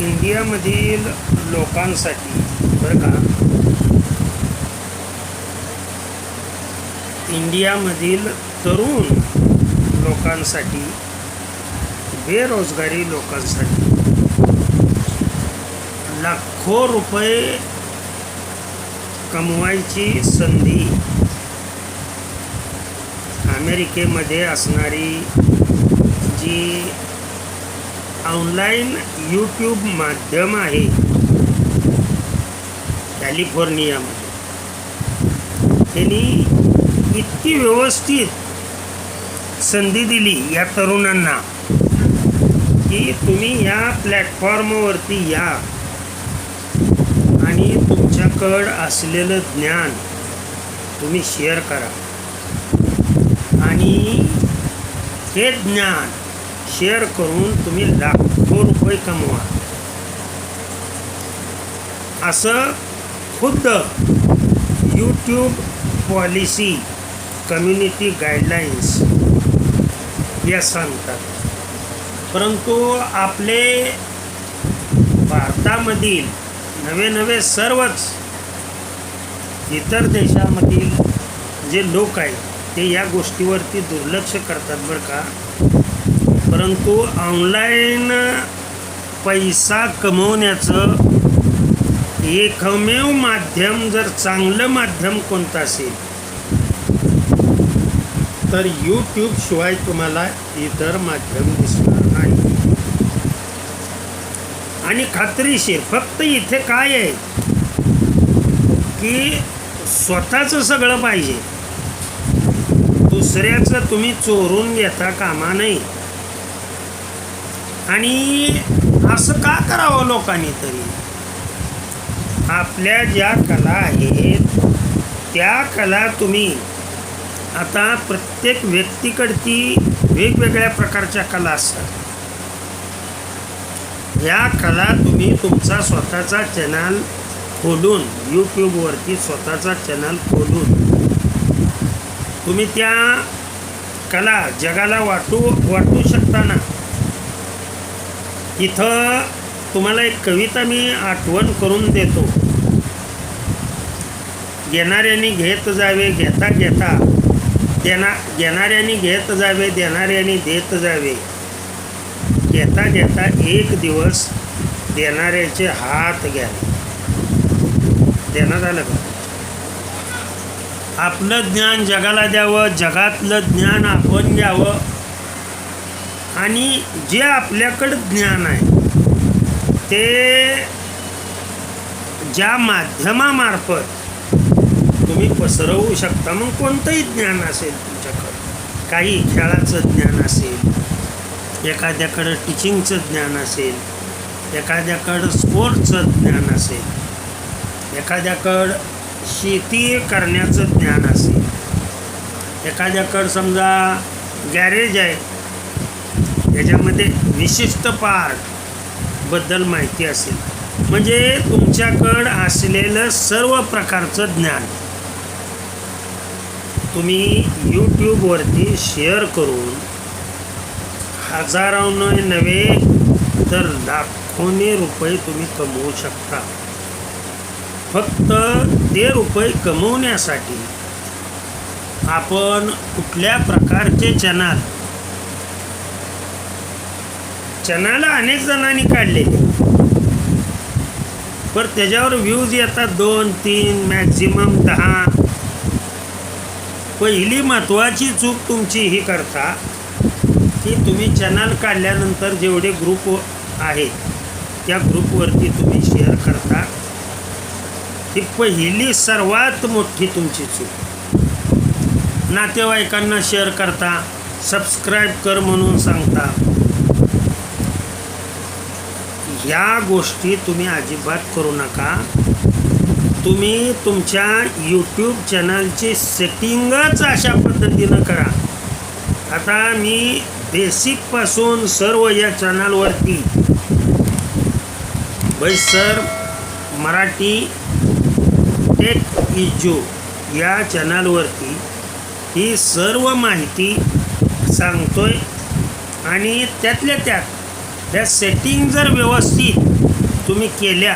इंडियामधील लोकांसाठी बरं का? इंडियामधील तरुण लोकांसाठी बेरोजगारी लोकांसाठी लाखो रुपये कमवायची संधी अमेरिकेमध्ये असणारी जी ऑनलाईन यूट्यूब माध्यम आहे. कॅलिफोर्नियामध्ये. त्यांनी इतकी व्यवस्थित संधी दिली या तरुणांना की तुम्ही या प्लॅटफॉर्मवरती या. आणि तुमच्याकडं असलेलं ज्ञान तुम्ही शेअर करा. आणि हे ज्ञान शेअर करून तुम्ही लाखो रुपये कमवा. असं खुद्द यूट्यूब पॉलिसी कम्युनिटी गाईडलाईन्स या सांगतात. परंतु आपले भारतामधील नवे नवे सर्वच इतर देशामधील जे लोक आहेत ते या गोष्टीवरती दुर्लक्ष करतात बरं का. परंतु ऑनलाईन पैसा कमवण्याचं एकमेव माध्यम जर चांगलं माध्यम कोणतं असेल तर यूट्यूब शिवाय तुम्हाला इतर माध्यम दिसणार नाही. आणि खात्रीशीर फक्त इथे काय आहे की स्वतःचं सगळं पाहिजे. दुसऱ्याचं तुम्ही चोरून घेता कामा नाही आणि असं का करावं लोकांनी तरी? आपल्या ज्या कला आहेत त्या कला तुम्ही आता प्रत्येक व्यक्तीकडची वेगवेगळ्या प्रकारच्या कला असतात. या कला तुम्ही तुमचा स्वतःचा चॅनल खोलून यूट्यूबवरती स्वतःचा चॅनल खोलून तुम्ही त्या कला जगाला वाटू वाटू शकता ना? इथं तुम्हाला एक कविता मी आठवण करून देतो. घेणाऱ्यांनी घेत जावे घेता घेता. देना घेणाऱ्यांनी घेत जावे देणाऱ्यांनी देत जावे. घेता घेता एक दिवस देणाऱ्याचे हात घ्यावे. देण्यात आलं का? आपलं ज्ञान जगाला द्यावं जगातलं ज्ञान आपण घ्यावं. आणि जे आपल्याकडं ज्ञान आहे ते ज्या माध्यमामार्फत तुम्ही पसरवू शकता मग कोणतंही ज्ञान असेल तुमच्याकडं. काही खेळाचं ज्ञान असेल एखाद्याकडं टीचिंगचं ज्ञान असेल एखाद्याकडं स्पोर्टचं ज्ञान असेल एखाद्याकडं शेती करण्याचं ज्ञान असेल एखाद्याकडं समजा गॅरेज आहे त्याच्यामध्ये विशिष्ट पार्टबद्दल माहिती असेल. म्हणजे तुमच्याकडं असलेलं सर्व प्रकारचं ज्ञान तुम्ही यूट्यूबवरती शेअर करून हजारावनं नव्हे तर लाखोने रुपये तुम्ही कमवू शकता. फक्त ते रुपये कमवण्यासाठी आपण कुठल्या प्रकारचे चॅनल चॅनल अनेक जणांनी काढलेले पण त्याच्यावर व्ह्यूज येतात दोन तीन मॅक्झिमम दहा. पहिली महत्त्वाची चूक तुमची ही करता की तुम्ही चॅनल काढल्यानंतर जेवढे ग्रुप आहेत त्या ग्रुपवरती तुम्ही शेअर करता. ही पहिली सर्वात मोठी तुमची चूक. नातेवाईकांना शेअर करता सबस्क्राईब कर म्हणून सांगता. ह्या गोष्टी तुम्ही अजिबात करू नका. तुम्ही तुमच्या यूट्यूब चॅनलची सेटिंगच अशा पद्धतीनं करा. आता मी बेसिकपासून सर्व या चॅनलवरती भाई सर मराठी टेक इजू या चॅनलवरती ही सर्व माहिती सांगतोय आणि त्यातल्या त्यात ह्या सेटिंग जर व्यवस्थित तुम्ही केल्या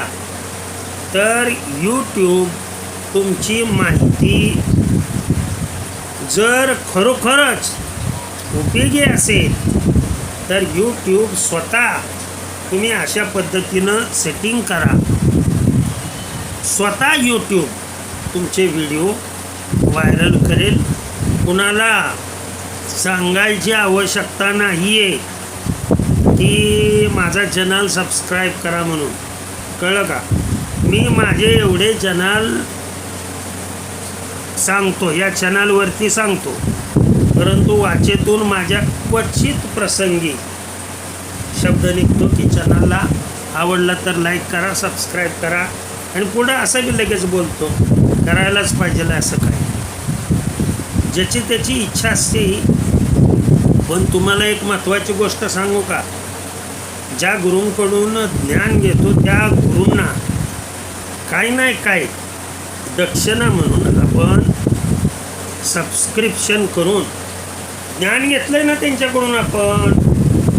तर यूट्यूब तुमची माहिती जर खरोखरच उपयोगी असेल तर यूट्यूब स्वतः तुम्ही अशा पद्धतीनं सेटिंग करा. स्वतः यूट्यूब तुमचे व्हिडिओ व्हायरल करेल. कुणाला सांगायची आवश्यकता नाही आहे की माझा चॅनल सबस्क्राईब करा म्हणून. कळलं का? मी माझे एवढे चॅनल सांगतो या चॅनलवरती सांगतो. परंतु वाचेतून माझ्या क्वचित प्रसंगी शब्द निघतो की चॅनलला आवडला तर लाईक करा सबस्क्राईब करा आणि पुढं असं मी लगेच बोलतो करायलाच पाहिजे असं काय ज्याची त्याची इच्छा असते पण तुम्हाला एक महत्त्वाची गोष्ट सांगू का? ज्या गुरूंकडून ज्ञान घेतो त्या गुरूंना काही नाही काय दक्षिणा म्हणून आपण सबस्क्रिप्शन करून ज्ञान घेतलं आहे ना त्यांच्याकडून आपण.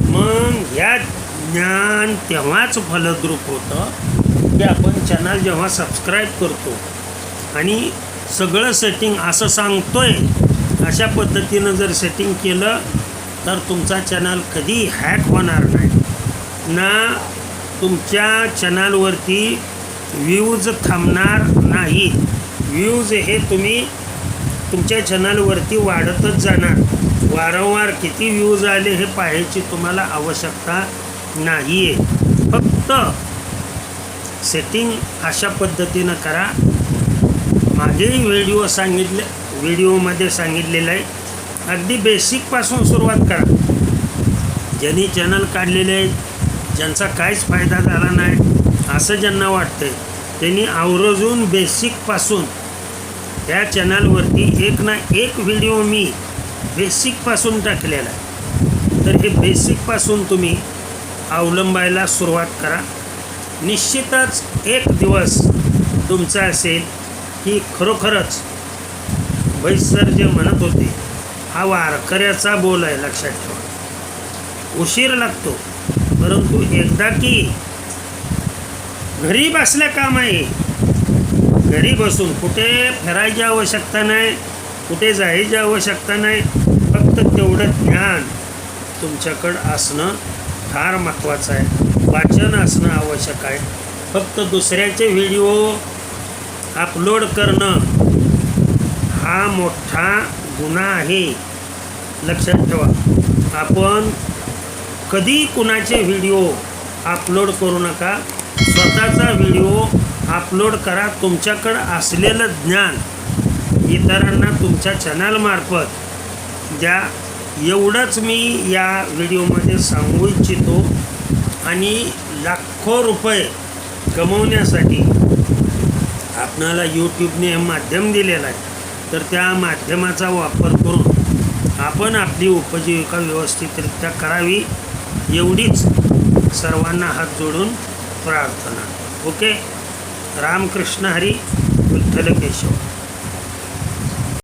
मग ह्या ज्ञान तेव्हाच फलद्रूप होतं की आपण चॅनल जेव्हा सबस्क्राईब करतो. आणि सगळं सेटिंग असं सांगतोय अशा पद्धतीनं जर सेटिंग केलं तर तुमचा चॅनल कधी हॅक होणार नाही. ना तुमच्या चॅनलवरती व्ह्यूज थांबणार नाही. व्ह्यूज हे तुम्ही तुमच्या चॅनलवरती वाढतच जाणार. वारंवार किती व्ह्यूज आले हे पाहायची तुम्हाला आवश्यकता नाही आहे फक्त सेटिंग अशा पद्धतीनं करा. मागेही व्हिडिओ सांगितले व्हिडिओमध्ये सांगितलेलं आहे. अगदी बेसिकपासून सुरुवात करा. ज्यांनी चॅनल काढलेले आहेत ज्यांचा काहीच फायदा झाला नाही असं ज्यांना वाटतंय त्यांनी आवर्जून बेसिकपासून त्या चॅनलवरती एक ना एक व्हिडिओ मी बेसिकपासून टाकलेला आहे. तर हे बेसिकपासून तुम्ही अवलंबायला सुरुवात करा. निश्चितच एक दिवस तुमचा असेल की खरोखरच बैस जे म्हणत होते हा वारकऱ्याचा बोल आहे लक्षात ठेवा. उशीर लागतो. परंतु एकदा की घरी बसल्या काम आहे. घरी बसून कुठे फिरायची आवश्यकता नाही कुठे जायची आवश्यकता नाही फक्त तेवढं ज्ञान तुमच्याकडं असणं फार महत्त्वाचं आहे. वाचन असणं आवश्यक आहे. फक्त दुसऱ्याचे व्हिडिओ अपलोड करणं हा मोठा गुन्हा आहे. लक्षात ठेवा. आपण कधी कुणाचे व्हिडिओ अपलोड करू नका. स्वतःचा व्हिडिओ अपलोड करा. तुमच्याकडं असलेलं ज्ञान इतरांना तुमच्या चॅनलमार्फत द्या. एवढंच मी या व्हिडिओमध्ये सांगू इच्छितो. आणि लाखो रुपये कमवण्यासाठी आपणाला यूट्यूबने हे माध्यम दिलेलं आहे. तर त्या माध्यमाचा वापर करून आपण आपली उपजीविका व्यवस्थितरित्या करावी. एवढीच सर्वांना हात जोडून प्रार्थना. ओके? रामकृष्ण हरी विठ्ठल केशव